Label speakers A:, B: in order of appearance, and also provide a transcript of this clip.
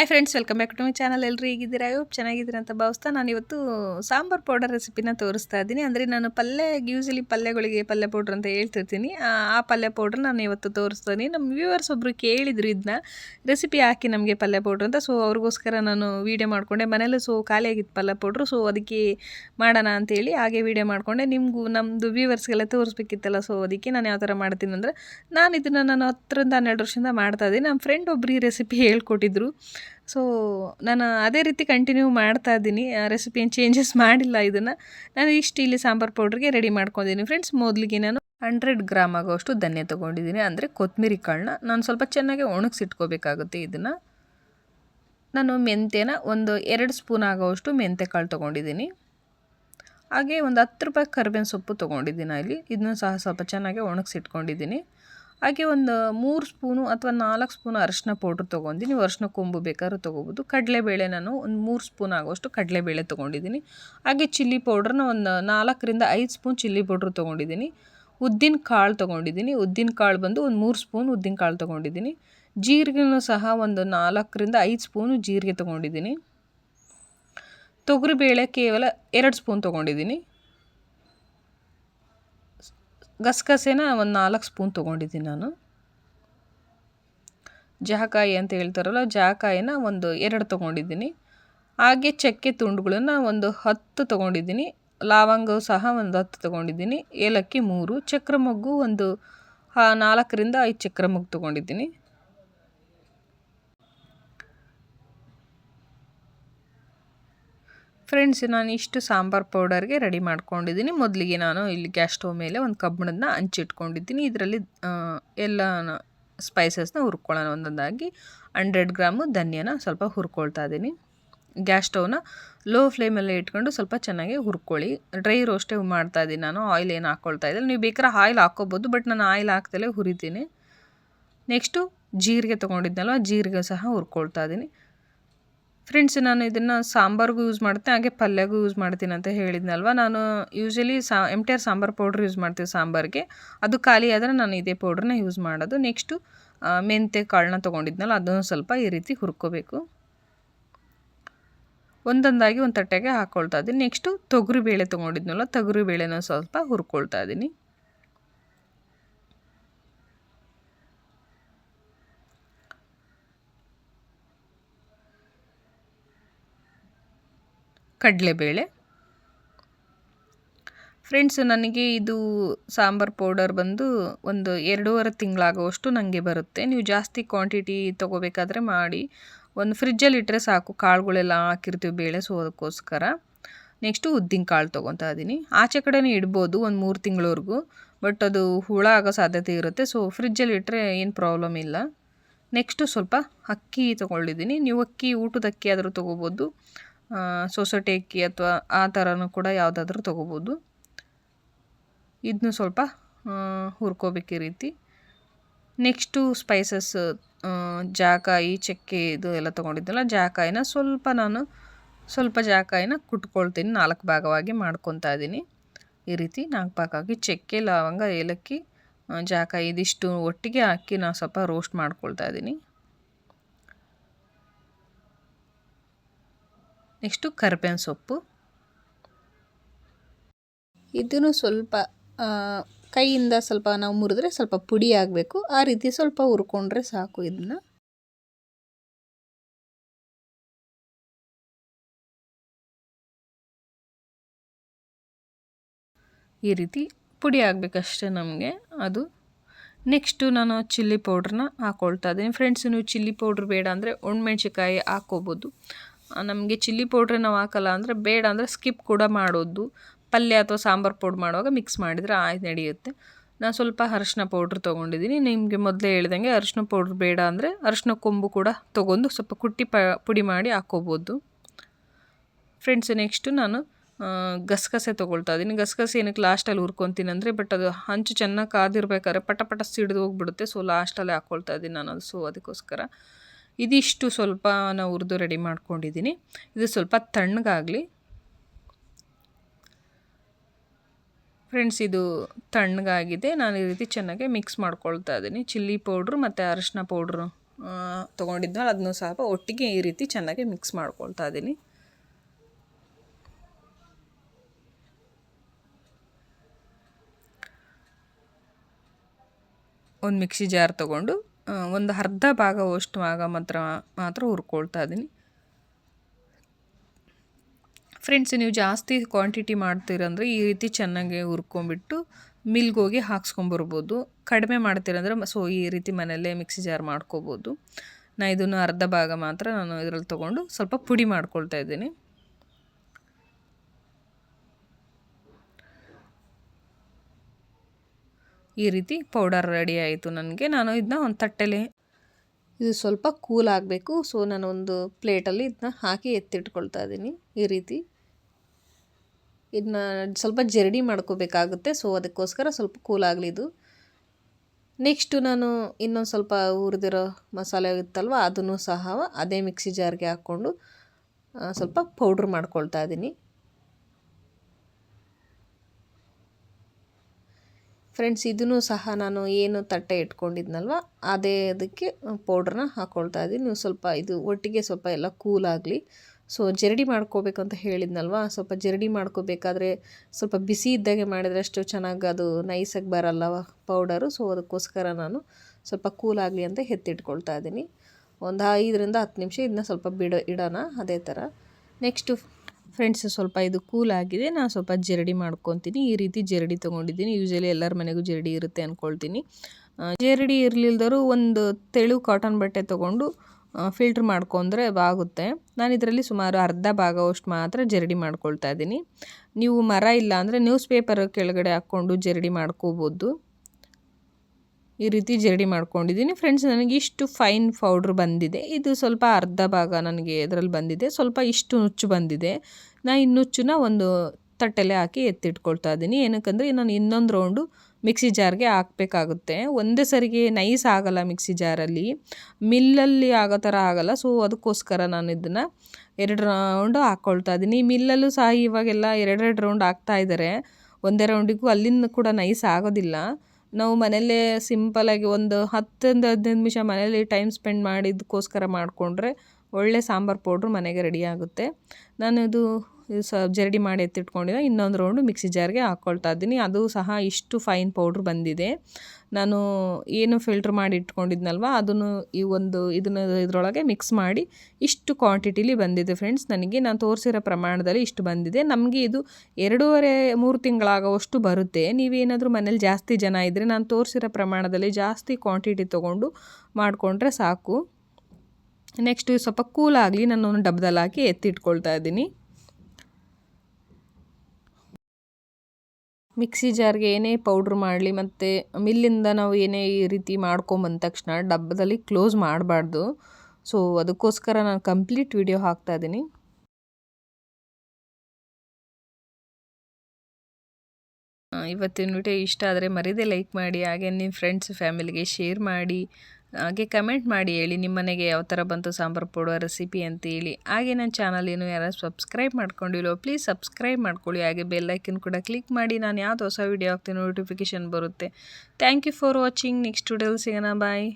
A: Hi friends welcome back to my channel ಎಲ್ಲರೂ ಹೇಗಿದ್ದೀರಾ? Hope ಚೆನ್ನಾಗಿದ್ದೀರಾ ಅಂತ ಭಾವಿಸ್ತಾ ನಾನು ಇವತ್ತು ಸಾಂಬಾರ್ ಪೌಡರ್ ರೆಸಿಪಿನ ತೋರಿಸ್ತಾ ಇದ್ದೀನಿ. ಅಂದರೆ ನಾನು ಪಲ್ಯ ಯೂಸಲಿ ಪಲ್ಯಗಳಿಗೆ ಪಲ್ಯ ಪೌಡ್ರ್ ಅಂತ ಹೇಳ್ತಿರ್ತೀನಿ. ಆ ಪಲ್ಯ ಪೌಡ್ರ್ ನಾನು ಇವತ್ತು ತೋರಿಸ್ತೀನಿ ನಮ್ಮ ವ್ಯೂವರ್ಸ್ ಒಬ್ಬರು ಕೇಳಿದರು ಇದನ್ನ ರೆಸಿಪಿ ಹಾಕಿ ನಮಗೆ ಪಲ್ಯ ಪೌಡ್ರ್ ಅಂತ. ಸೊ ಅವ್ರಿಗೋಸ್ಕರ ನಾನು ವೀಡಿಯೋ ಮಾಡಿಕೊಂಡೆ. ಮನೇಲೂ ಸೊ ಖಾಲಿಯಾಗಿತ್ತು ಪಲ್ಯ ಪೌಡ್ರು ಸೊ ಅದಕ್ಕೆ ಮಾಡೋಣ ಅಂತೇಳಿ ಹಾಗೆ ವೀಡಿಯೋ ಮಾಡಿಕೊಂಡೆ. ನಿಮಗೂ ನಮ್ಮದು ವ್ಯೂವರ್ಸ್ಗೆಲ್ಲ ತೋರಿಸ್ಬೇಕಿತ್ತಲ್ಲ ಸೊ ಅದಕ್ಕೆ ನಾನು ಯಾವ ಥರ ಮಾಡ್ತೀನಿ ಅಂದರೆ ನಾನು ಇದನ್ನು ನಾನು ಹತ್ತರಿಂದ ಹನ್ನೆರಡು ವರ್ಷದಿಂದ ಮಾಡ್ತಾ ಇದ್ದೀನಿ. ನಮ್ಮ ಫ್ರೆಂಡ್ ಒಬ್ರು ಈ ರೆಸಿಪಿ ಹೇಳ್ಕೊಟ್ಟಿದ್ರು. ಸೊ ನಾನು ಅದೇ ರೀತಿ ಕಂಟಿನ್ಯೂ ಮಾಡ್ತಾ ಇದ್ದೀನಿ. ರೆಸಿಪಿ ಏನು ಚೇಂಜಸ್ ಮಾಡಿಲ್ಲ ಇದನ್ನು. ನಾನು ಇಷ್ಟು ಇಲ್ಲಿ ಸಾಂಬಾರು ಪೌಡ್ರಿಗೆ ರೆಡಿ ಮಾಡ್ಕೊಂಡಿದ್ದೀನಿ. ಫ್ರೆಂಡ್ಸ್ ಮೊದಲಿಗೆ ನಾನು ಹಂಡ್ರೆಡ್ ಗ್ರಾಮ್ ಆಗೋಷ್ಟು ಧನ್ಯ ತೊಗೊಂಡಿದ್ದೀನಿ. ಅಂದರೆ ಕೊತ್ತಂಬರಿ ಕಾಳನ್ನ ನಾನು ಸ್ವಲ್ಪ ಚೆನ್ನಾಗಿ ಒಣಗಿಸಿಟ್ಕೋಬೇಕಾಗುತ್ತೆ ಇದನ್ನು. ನಾನು ಮೆಂತ್ಯನ ಒಂದು ಎರಡು ಸ್ಪೂನ್ ಆಗೋವಷ್ಟು ಮೆಂತ್ಯ ಕಾಳು ತೊಗೊಂಡಿದ್ದೀನಿ. ಹಾಗೆ ಒಂದು ಹತ್ತು ರೂಪಾಯಿ ಕರ್ಬೇವಿನ ಸೊಪ್ಪು ತೊಗೊಂಡಿದ್ದೀನಿ. ಇಲ್ಲಿ ಇದನ್ನು ಸಹ ಸ್ವಲ್ಪ ಚೆನ್ನಾಗಿ ಒಣಗಿಸಿಟ್ಕೊಂಡಿದ್ದೀನಿ. ಹಾಗೆ ಒಂದು ಮೂರು ಸ್ಪೂನು ಅಥವಾ ನಾಲ್ಕು ಸ್ಪೂನು ಅರಿಶಿನ ಪೌಡ್ರ್ ತೊಗೊಂಡು ನೀವು ಅರಿಶಿನ ಕೊಂಬು ಬೇಕಾದ್ರೂ ತೊಗೋಬೋದು. ಕಡಲೆಬೇಳೆ ನಾನು ಒಂದು ಮೂರು ಸ್ಪೂನ್ ಆಗೋಷ್ಟು ಕಡಲೆಬೇಳೆ ತೊಗೊಂಡಿದ್ದೀನಿ. ಹಾಗೆ ಚಿಲ್ಲಿ ಪೌಡ್ರನ್ನ ಒಂದು ನಾಲ್ಕರಿಂದ ಐದು ಸ್ಪೂನ್ ಚಿಲ್ಲಿ ಪೌಡ್ರ್ ತೊಗೊಂಡಿದ್ದೀನಿ. ಉದ್ದಿನ ಕಾಳು ತೊಗೊಂಡಿದ್ದೀನಿ. ಉದ್ದಿನ ಕಾಳು ಬಂದು ಒಂದು ಮೂರು ಸ್ಪೂನ್ ಉದ್ದಿನ ಕಾಳು ತೊಗೊಂಡಿದ್ದೀನಿ. ಜೀರಿಗೆನೂ ಸಹ ಒಂದು ನಾಲ್ಕರಿಂದ ಐದು ಸ್ಪೂನು ಜೀರಿಗೆ ತೊಗೊಂಡಿದ್ದೀನಿ. ತೊಗರಿಬೇಳೆ ಕೇವಲ ಎರಡು ಸ್ಪೂನ್ ತೊಗೊಂಡಿದ್ದೀನಿ. ಗಸಗಸೆನ ಒಂದು ನಾಲ್ಕು ಸ್ಪೂನ್ ತೊಗೊಂಡಿದ್ದೀನಿ ನಾನು. ಜಹಕಾಯಿ ಅಂತ ಹೇಳ್ತಾರಲ್ಲ ಜಹಕಾಯಿನ ಒಂದು ಎರಡು ತೊಗೊಂಡಿದ್ದೀನಿ. ಹಾಗೆ ಚಕ್ಕೆ ತುಂಡುಗಳನ್ನು ಒಂದು ಹತ್ತು ತೊಗೊಂಡಿದ್ದೀನಿ. ಲವಂಗ ಸಹ ಒಂದು ಹತ್ತು ತೊಗೊಂಡಿದ್ದೀನಿ. ಏಲಕ್ಕಿ ಮೂರು ಚಕ್ರ ಮೊಗ್ಗು ಒಂದು ನಾಲ್ಕರಿಂದ ಐದು ಚಕ್ರ ಮೊಗ್ಗು ತೊಗೊಂಡಿದ್ದೀನಿ. ಫ್ರೆಂಡ್ಸ್, ನಾನು ಇಷ್ಟು ಸಾಂಬಾರು ಪೌಡರ್ಗೆ ರೆಡಿ ಮಾಡ್ಕೊಂಡಿದ್ದೀನಿ. ಮೊದಲಿಗೆ ನಾನು ಇಲ್ಲಿ ಗ್ಯಾಸ್ ಸ್ಟವ್ ಮೇಲೆ ಒಂದು ಕಬ್ಬಣದನ್ನ ಹಂಚಿಟ್ಕೊಂಡಿದ್ದೀನಿ. ಇದರಲ್ಲಿ ಎಲ್ಲ ಸ್ಪೈಸಸ್ನ ಹುರ್ಕೊಳ್ಳೋಣ. ಒಂದೊಂದಾಗಿ ಹಂಡ್ರೆಡ್ ಗ್ರಾಮು ಧನ್ಯನ ಸ್ವಲ್ಪ ಹುರ್ಕೊಳ್ತಾ ಇದ್ದೀನಿ. ಗ್ಯಾಸ್ ಸ್ಟವ್ನ ಲೋ ಫ್ಲೇಮಲ್ಲೇ ಇಟ್ಕೊಂಡು ಸ್ವಲ್ಪ ಚೆನ್ನಾಗಿ ಹುರ್ಕೊಳ್ಳಿ. ಡ್ರೈ ರೋಸ್ಟೇ ಮಾಡ್ತಾ ಇದ್ದೀನಿ ನಾನು. ಆಯಿಲ್ ಏನು ಹಾಕ್ಕೊಳ್ತಾ ಇದ್ದಿಲ್ಲ. ನೀವು ಬೇಕಾದ್ರೆ ಆಯಿಲ್ ಹಾಕ್ಕೋಬೋದು, ಬಟ್ ನಾನು ಆಯಿಲ್ ಹಾಕ್ದಲೇ ಹುರಿತೀನಿ. ನೆಕ್ಸ್ಟು ಜೀರಿಗೆ ತೊಗೊಂಡಿದ್ನಲ್ವ, ಜೀರಿಗೆ ಸಹ ಹುರ್ಕೊಳ್ತಾ ಇದ್ದೀನಿ. ಫ್ರೆಂಡ್ಸ್ ನಾನು ಇದನ್ನು ಸಾಂಬಾರ್ಗೂ ಯೂಸ್ ಮಾಡ್ತೀನಿ ಹಾಗೆ ಪಲ್ಯಗೂ ಯೂಸ್ ಮಾಡ್ತೀನಿ ಅಂತ ಹೇಳಿದ್ನಲ್ವ? ನಾನು ಯೂಶಲಿ ಸಾ M T R sambar powder use ಮಾಡ್ತೀವಿ ಸಾಂಬಾರಿಗೆ. ಅದು ಖಾಲಿ ಆದರೆ ನಾನು ಇದೇ ಪೌಡ್ರನ್ನ ಯೂಸ್ ಮಾಡೋದು. ನೆಕ್ಸ್ಟು ಮೆಂತ್ಯ ಕಾಳನ್ನ ತೊಗೊಂಡಿದ್ನಲ್ಲ, ಅದನ್ನು ಸ್ವಲ್ಪ ಈ ರೀತಿ ಹುರ್ಕೋಬೇಕು. ಒಂದೊಂದಾಗಿ ಒಂದು ತಟ್ಟೆಗೆ ಹಾಕ್ಕೊಳ್ತಾ ಇದ್ದೀನಿ. ನೆಕ್ಸ್ಟು ತೊಗರಿ ಬೇಳೆ ತೊಗೊಂಡಿದ್ನಲ್ಲ, ತೊಗರಿಬೇಳೆನ ಸ್ವಲ್ಪ ಹುರ್ಕೊಳ್ತಾ ಇದ್ದೀನಿ. ಕಡಲೆಬೇಳೆ. ಫ್ರೆಂಡ್ಸ್ ನನಗೆ ಇದು ಸಾಂಬಾರು ಪೌಡರ್ ಬಂದು ಒಂದು ಎರಡೂವರೆ ತಿಂಗಳಾಗುವಷ್ಟು ನನಗೆ ಬರುತ್ತೆ. ನೀವು ಜಾಸ್ತಿ ಕ್ವಾಂಟಿಟಿ ತೊಗೋಬೇಕಾದ್ರೆ ಮಾಡಿ. ಒಂದು ಫ್ರಿಜ್ಜಲ್ಲಿ ಇಟ್ಟರೆ ಸಾಕು. ಕಾಳುಗಳೆಲ್ಲ ಹಾಕಿರ್ತೀವಿ ಬೇಳೆ ಸೊ ಅದಕ್ಕೋಸ್ಕರ ನೆಕ್ಸ್ಟು ಉದ್ದಿನ ಕಾಳು ತೊಗೊತಾ ಇದ್ದೀನಿ ಆಚೆ ಕಡೆನೇ ಇಡ್ಬೋದು ಒಂದು ಮೂರು ತಿಂಗಳವರೆಗೂ. ಬಟ್ ಅದು ಹುಳ ಆಗೋ ಸಾಧ್ಯತೆ ಇರುತ್ತೆ. ಸೊ ಫ್ರಿಜ್ಜಲ್ಲಿ ಇಟ್ಟರೆ ಏನು ಪ್ರಾಬ್ಲಮ್ ಇಲ್ಲ. ನೆಕ್ಸ್ಟು ಸ್ವಲ್ಪ ಅಕ್ಕಿ ತೊಗೊಂಡಿದ್ದೀನಿ ನೀವು ಅಕ್ಕಿ ಊಟದ ಅಕ್ಕಿ ಆದರೂ ತೊಗೋಬೋದು. ಸೊಸೈಟಿ ಅಕ್ಕಿ ಅಥವಾ ಆ ಥರನೂ ಕೂಡ ಯಾವುದಾದ್ರೂ ತೊಗೋಬೋದು. ಇದನ್ನು ಸ್ವಲ್ಪ ಹುರ್ಕೋಬೇಕು ಈ ರೀತಿ. ನೆಕ್ಸ್ಟು ಸ್ಪೈಸಸ್ ಜಾಕಾಯಿ, ಚಕ್ಕೆ ಇದು ಎಲ್ಲ ತೊಗೊಂಡಿದ್ದಲ್ಲ ಜಾಕಾಯಿನ ಸ್ವಲ್ಪ ನಾನು ಸ್ವಲ್ಪ ಜಾಕಾಯಿನ ಕುಟ್ಕೊಳ್ತೀನಿ, ನಾಲ್ಕು ಭಾಗವಾಗಿ ಮಾಡ್ಕೊತಾ ಇದ್ದೀನಿ. ಈ ರೀತಿ ನಾಲ್ಕು ಭಾಗವಾಗಿ ಚಕ್ಕೆ, ಲವಂಗ, ಏಲಕ್ಕಿ ಜಾಕಾಯಿ ಇದಿಷ್ಟು ಒಟ್ಟಿಗೆ ಹಾಕಿ ನಾನು ಸ್ವಲ್ಪ ರೋಸ್ಟ್ ಮಾಡ್ಕೊಳ್ತಾ ಇದ್ದೀನಿ. ನೆಕ್ಸ್ಟು ಕರ್ಬೇವಿನ ಸೊಪ್ಪು. ಇದನ್ನು ಸ್ವಲ್ಪ ಕೈಯಿಂದ ಸ್ವಲ್ಪ ನಾವು ಮುರಿದ್ರೆ ಸ್ವಲ್ಪ ಪುಡಿ ಆಗಬೇಕು. ಆ ರೀತಿ ಸ್ವಲ್ಪ ಹುರ್ಕೊಂಡ್ರೆ ಸಾಕು ಇದನ್ನು. ಈ ರೀತಿ ಪುಡಿ ಆಗಬೇಕಷ್ಟೇ ನಮಗೆ ಅದು. ನೆಕ್ಸ್ಟು ನಾನು ಚಿಲ್ಲಿ ಪೌಡ್ರನ್ನ ಹಾಕ್ಕೊಳ್ತಾ ಇದ್ದೀನಿ. ಫ್ರೆಂಡ್ಸ್ ನೀವು ಚಿಲ್ಲಿ ಪೌಡ್ರ್ ಬೇಡ ಅಂದರೆ ಒಣಮೆಣ್ಸಿಕಾಯಿ ಹಾಕ್ಕೋಬೋದು. ನಮಗೆ ಚಿಲ್ಲಿ ಪೌಡ್ರ್ ನಾವು ಹಾಕಲ್ಲ ಅಂದರೆ ಬೇಡ ಅಂದರೆ ಸ್ಕಿಪ್ ಕೂಡ ಮಾಡೋದು. ಪಲ್ಯ ಅಥವಾ ಸಾಂಬಾರು ಪೌಡ್ ಮಾಡುವಾಗ ಮಿಕ್ಸ್ ಮಾಡಿದರೆ ಆಯ್ತು ನಡೆಯುತ್ತೆ. ನಾನು ಸ್ವಲ್ಪ ಅರಶಿನ ಪೌಡ್ರ್ ತೊಗೊಂಡಿದ್ದೀನಿ ನಿಮಗೆ ಮೊದಲೇ ಹೇಳ್ದಂಗೆ ಅರಶಿನ ಪೌಡ್ರ್ ಬೇಡ ಅಂದರೆ ಅರಶಿನ ಕೊಂಬು ಕೂಡ ತೊಗೊಂಡು ಸ್ವಲ್ಪ ಕುಟ್ಟಿ ಪ, ಪುಡಿ ಮಾಡಿ ಹಾಕೋಬೋದು. ಫ್ರೆಂಡ್ಸ್ ನೆಕ್ಸ್ಟು ನಾನು ಗಸಗಸೆ ತೊಗೊಳ್ತಾ ಇದ್ದೀನಿ ಗಸಗಸೆ ಏನಕ್ಕೆ ಲಾಸ್ಟಲ್ಲಿ ಹುರ್ಕೊತೀನಿ ಅಂದರೆ ಬಟ್ ಅದು ಹಂಚು ಚೆನ್ನಾಗಿ ಕಾದಿರ್ಬೇಕಾದ್ರೆ ಪಟ ಪಟ ಸಿಡಿದು ಹೋಗ್ಬಿಡುತ್ತೆ. ಸೊ ಲಾಸ್ಟಲ್ಲೇ ಹಾಕ್ಕೊಳ್ತಾ ಇದ್ದೀನಿ ನಾನು ಅದು. ಸೊ ಅದಕ್ಕೋಸ್ಕರ. ಇದಿಷ್ಟು ಸ್ವಲ್ಪ ನಾನು ಹುರಿದು ರೆಡಿ ಮಾಡ್ಕೊಂಡಿದ್ದೀನಿ ಇದು ಸ್ವಲ್ಪ ತಣ್ಣಗಾಗಲಿ. ಫ್ರೆಂಡ್ಸ್ ಇದು ತಣ್ಣಗಾಗಿದೆ. ನಾನು ಈ ರೀತಿ ಚೆನ್ನಾಗಿ ಮಿಕ್ಸ್ ಮಾಡ್ಕೊಳ್ತಾ ಇದ್ದೀನಿ ಚಿಲ್ಲಿ ಪೌಡ್ರು ಮತ್ತು ಅರಶಿನ ಪೌಡ್ರು ತೊಗೊಂಡಿದ್ಮೇಲೆ ಅದನ್ನು ಸ್ವಲ್ಪ ಒಟ್ಟಿಗೆ ಈ ರೀತಿ ಚೆನ್ನಾಗಿ ಮಿಕ್ಸ್ ಮಾಡ್ಕೊಳ್ತಾ ಇದ್ದೀನಿ ಒಂದು ಮಿಕ್ಸಿ ಜಾರ್ ತೊಗೊಂಡು ಒಂದು ಅರ್ಧ ಭಾಗವಷ್ಟು ಭಾಗ ಮಾತ್ರ ಮಾತ್ರ ಹುರ್ಕೊಳ್ತಾ ಇದ್ದೀನಿ ಫ್ರೆಂಡ್ಸ್ ನೀವು ಜಾಸ್ತಿ ಕ್ವಾಂಟಿಟಿ ಮಾಡ್ತೀರಂದರೆ ಈ ರೀತಿ ಚೆನ್ನಾಗಿ ಹುರ್ಕೊಂಬಿಟ್ಟು ಮಿಲ್ಗೆ ಹೋಗಿ ಹಾಕ್ಸ್ಕೊಂಬರ್ಬೋದು. ಕಡಿಮೆ ಮಾಡ್ತೀರಂದ್ರೆ ಸೊ ಈ ರೀತಿ ಮನೆಯಲ್ಲೇ ಮಿಕ್ಸಿ ಜಾರ್ ಮಾಡ್ಕೋಬೋದು. ನಾನು ಇದನ್ನು ಅರ್ಧ ಭಾಗ ಮಾತ್ರ ನಾನು ಇದರಲ್ಲಿ ತೊಗೊಂಡು ಸ್ವಲ್ಪ ಪುಡಿ ಮಾಡ್ಕೊಳ್ತಾ ಇದ್ದೀನಿ. ಈ ರೀತಿ ಪೌಡರ್ ರೆಡಿ ಆಯಿತು ನನಗೆ. ನಾನು ಇದನ್ನ ಒಂದು ತಟ್ಟೆಲಿ ಇದು ಸ್ವಲ್ಪ ಕೂಲ್ ಆಗಬೇಕು. ಸೊ, ನಾನು ಒಂದು ಪ್ಲೇಟಲ್ಲಿ ಇದನ್ನ ಹಾಕಿ ಎತ್ತಿಟ್ಕೊಳ್ತಾ ಇದ್ದೀನಿ ಈ ರೀತಿ. ಇದನ್ನ ಸ್ವಲ್ಪ ಜರಡಿ ಮಾಡ್ಕೋಬೇಕಾಗುತ್ತೆ. ಸೊ, ಅದಕ್ಕೋಸ್ಕರ ಸ್ವಲ್ಪ ಕೂಲ್ ಆಗಲಿ ಇದು. ನೆಕ್ಸ್ಟು ನಾನು ಇನ್ನೊಂದು ಸ್ವಲ್ಪ ಹುರಿದಿರೋ ಮಸಾಲೆ ಇತ್ತಲ್ವ, ಅದನ್ನು ಸಹ ಅದೇ ಮಿಕ್ಸಿ ಜಾರ್ಗೆ ಹಾಕ್ಕೊಂಡು ಸ್ವಲ್ಪ ಪೌಡ್ರ್ ಮಾಡ್ಕೊಳ್ತಾ ಇದ್ದೀನಿ. ಫ್ರೆಂಡ್ಸ್, ಇದನ್ನು ಸಹ ನಾನು ಏನು ತಟ್ಟೆ ಇಟ್ಕೊಂಡಿದ್ನಲ್ವ, ಅದೇ ಅದಕ್ಕೆ ಪೌಡ್ರನ್ನ ಹಾಕ್ಕೊಳ್ತಾ ಇದ್ದೀನಿ. ನೀವು ಸ್ವಲ್ಪ ಇದು ಒಟ್ಟಿಗೆ ಸ್ವಲ್ಪ ಎಲ್ಲ ಕೂಲ್ ಆಗಲಿ. ಸೊ, ಜರಡಿ ಮಾಡ್ಕೋಬೇಕು ಅಂತ ಹೇಳಿದ್ನಲ್ವ, ಸ್ವಲ್ಪ ಜರಡಿ ಮಾಡ್ಕೋಬೇಕಾದ್ರೆ ಸ್ವಲ್ಪ ಬಿಸಿ ಇದ್ದಾಗೆ ಮಾಡಿದರೆ ಅಷ್ಟು ಚೆನ್ನಾಗಿ ಅದು ನೈಸಾಗಿ ಬರಲ್ಲ ಪೌಡರು. ಸೊ, ಅದಕ್ಕೋಸ್ಕರ ನಾನು ಸ್ವಲ್ಪ ಕೂಲ್ ಆಗಲಿ ಅಂತ ಎತ್ತಿಟ್ಕೊಳ್ತಾ ಇದ್ದೀನಿ. ಒಂದು ಐದರಿಂದ ಹತ್ತು ನಿಮಿಷ ಇದನ್ನ ಸ್ವಲ್ಪ ಬಿಡೋ, ಇಡೋಣ, ಅದೇ ಥರ. ನೆಕ್ಸ್ಟು ಫ್ರೆಂಡ್ಸ್ ಸ್ವಲ್ಪ ಇದು ಕೂಲ್ ಆಗಿದೆ ನಾನು ಸ್ವಲ್ಪ ಜರಡಿ ಮಾಡ್ಕೊತೀನಿ. ಈ ರೀತಿ ಜರಡಿ ತೊಗೊಂಡಿದ್ದೀನಿ. ಯೂಶಲಿ ಎಲ್ಲರ ಮನೆಗೂ ಜರಡಿ ಇರುತ್ತೆ ಅಂದ್ಕೊಳ್ತೀನಿ ಜರಡಿ ಇರಲಿಲ್ದರೂ ಒಂದು ತೆಳು ಕಾಟನ್ ಬಟ್ಟೆ ತೊಗೊಂಡು ಫಿಲ್ಟ್ರ್ ಮಾಡ್ಕೊಂಡ್ರೆ ಆಗುತ್ತೆ ನಾನು ಇದರಲ್ಲಿ ಸುಮಾರು ಅರ್ಧ ಭಾಗವಷ್ಟು ಮಾತ್ರ ಜರಡಿ ಮಾಡ್ಕೊಳ್ತಾ ಇದ್ದೀನಿ. ನೀವು ಮರ ಇಲ್ಲ ಅಂದರೆ ನ್ಯೂಸ್ ಪೇಪರ್ ಕೆಳಗಡೆ ಹಾಕ್ಕೊಂಡು ಜರಡಿ ಮಾಡ್ಕೋಬೋದು. ಈ ರೀತಿ ಜರಡಿ ಮಾಡ್ಕೊಂಡಿದ್ದೀನಿ. ಫ್ರೆಂಡ್ಸ್ ನನಗೆ ಇಷ್ಟು ಫೈನ್ ಪೌಡ್ರ್ ಬಂದಿದೆ. ಇದು ಸ್ವಲ್ಪ ಅರ್ಧ ಭಾಗ ನನಗೆ ಇದರಲ್ಲಿ ಬಂದಿದೆ. ಸ್ವಲ್ಪ ಇಷ್ಟು ನುಚ್ಚು ಬಂದಿದೆ. ನಾ ಈ ನುಚ್ಚನ್ನ ಒಂದು ತಟ್ಟೆಲೆ ಹಾಕಿ ಎತ್ತಿಟ್ಕೊಳ್ತಾ ಇದ್ದೀನಿ. ಏನಕ್ಕಂದರೆ, ನಾನು ಇನ್ನೊಂದು ರೌಂಡು ಮಿಕ್ಸಿ ಜಾರ್ಗೆ ಹಾಕಬೇಕಾಗುತ್ತೆ. ಒಂದೇ ಸರಿಗೆ ನೈಸ್ ಆಗಲ್ಲ ಮಿಕ್ಸಿ ಜಾರಲ್ಲಿ ಮಿಲ್ಲಲ್ಲಿ ಆಗೋ ಥರ ಆಗಲ್ಲ. ಸೊ ಅದಕ್ಕೋಸ್ಕರ ನಾನು ಇದನ್ನು ಎರಡು ರೌಂಡು ಹಾಕ್ಕೊಳ್ತಾ ಇದ್ದೀನಿ. ಮಿಲ್ಲಲ್ಲೂ ಸಹ ಇವಾಗೆಲ್ಲ ಎರಡೆರಡು ರೌಂಡ್ ಹಾಕ್ತಾ ಇದ್ದಾರೆ. ಒಂದೇ ರೌಂಡಿಗೂ ಅಲ್ಲಿಂದ ಕೂಡ ನೈಸ್ ಆಗೋದಿಲ್ಲ. ನಾವು ಮನೆಯಲ್ಲೇ ಸಿಂಪಲ್ಲಾಗಿ ಒಂದು ಹತ್ತರಿಂದ ಹದಿನೈದು ನಿಮಿಷ ಮನೇಲಿ ಟೈಮ್ ಸ್ಪೆಂಡ್ ಮಾಡಿದ್ದಕ್ಕೋಸ್ಕರ ಮಾಡಿಕೊಂಡ್ರೆ ಒಳ್ಳೆ ಸಾಂಬಾರು ಪೌಡ್ರು ಮನೆಗೆ ರೆಡಿ ಆಗುತ್ತೆ. ನಾನು ಇದು ಸ, ಜರಡಿ ಮಾಡಿ ಎತ್ತಿಟ್ಕೊಂಡಿದ್ದೆ ಇನ್ನೊಂದು ರೌಂಡು ಮಿಕ್ಸಿ ಜಾರ್ಗೆ ಹಾಕ್ಕೊಳ್ತಾ ಇದ್ದೀನಿ. ಅದು ಸಹ ಇಷ್ಟು ಫೈನ್ ಪೌಡ್ರ್ ಬಂದಿದೆ. ನಾನು ಏನು ಫಿಲ್ಟ್ರ್ ಮಾಡಿ ಇಟ್ಕೊಂಡಿದ್ನಲ್ವ, ಅದನ್ನು ಈ ಒಂದು ಇದನ್ನು ಇದರೊಳಗೆ ಮಿಕ್ಸ್ ಮಾಡಿ ಇಷ್ಟು ಕ್ವಾಂಟಿಟಿಲಿ ಬಂದಿದೆ ಫ್ರೆಂಡ್ಸ್ ನನಗೆ ನಾನು ತೋರಿಸಿರೋ ಪ್ರಮಾಣದಲ್ಲಿ ಇಷ್ಟು ಬಂದಿದೆ. ನಮಗೆ ಇದು ಎರಡೂವರೆ, ಮೂರು ತಿಂಗಳಾಗುವಷ್ಟು ಬರುತ್ತೆ. ನೀವೇನಾದರೂ ಮನೇಲಿ ಜಾಸ್ತಿ ಜನ ಇದ್ದರೆ ನಾನು ತೋರಿಸಿರೋ ಪ್ರಮಾಣದಲ್ಲಿ ಜಾಸ್ತಿ ಕ್ವಾಂಟಿಟಿ ತೊಗೊಂಡು ಮಾಡಿಕೊಂಡ್ರೆ ಸಾಕು. ನೆಕ್ಸ್ಟು ಸ್ವಲ್ಪ ಕೂಲ್ ಆಗಲಿ ನಾನು ಒಂದು ಡಬ್ಬದಲ್ಲಿ ಹಾಕಿ ಎತ್ತಿಟ್ಕೊಳ್ತಾ ಇದ್ದೀನಿ. ಮಿಕ್ಸಿ ಜಾರ್ಗೆ ಏನೇ ಪೌಡ್ರ್ ಮಾಡಲಿ ಮತ್ತು ಮಿಲ್ಲಿಂದ ನಾವು ಏನೇ ಈ ರೀತಿ ಮಾಡ್ಕೊಂಬಂದ ತಕ್ಷಣ ಡಬ್ಬದಲ್ಲಿ ಕ್ಲೋಸ್ ಮಾಡಬಾರ್ದು. ಸೊ ಅದಕ್ಕೋಸ್ಕರ ನಾನು ಕಂಪ್ಲೀಟ್ ವಿಡಿಯೋ ಹಾಕ್ತಾ ಇದ್ದೀನಿ. ಇವತ್ತಿನ ವಿಡಿಯೋ ಇಷ್ಟ ಆದರೆ ಮರೀದೇ ಲೈಕ್ ಮಾಡಿ, ಹಾಗೆ ನಿಮ್ಮ ಫ್ರೆಂಡ್ಸ್ ಫ್ಯಾಮಿಲಿಗೆ ಶೇರ್ ಮಾಡಿ. ಹಾಗೆ ಕಮೆಂಟ್ ಮಾಡಿ ಹೇಳಿ. ನಿಮ್ಮ ಮನೆಗೆ ಯಾವ ಥರ ಬಂತು ಸಾಂಬಾರು ಪೌಡೋ ರೆಸಿಪಿ ಅಂತ ಹೇಳಿ. ಹಾಗೆ ನನ್ನ ಚಾನಲ್ ಏನು ಯಾರು ಸಬ್ಸ್ಕ್ರೈಬ್ ಮಾಡ್ಕೊಂಡಿಲ್ಲೋ ಪ್ಲೀಸ್ ಸಬ್ಸ್ಕ್ರೈಬ್ ಮಾಡ್ಕೊಳ್ಳಿ. ಹಾಗೆ ಬೆಲ್ಲೈಕನ್ ಕೂಡ ಕ್ಲಿಕ್ ಮಾಡಿ, ನಾನು ಯಾವ್ದು ಹೊಸ ವೀಡಿಯೋ ಹಾಕ್ತೀನಿ ನೋಟಿಫಿಕೇಶನ್ ಬರುತ್ತೆ. Thank you for watching next ವಿಡಿಯೋಲಿ ಸಿಗೋಣ. ಬಾಯ್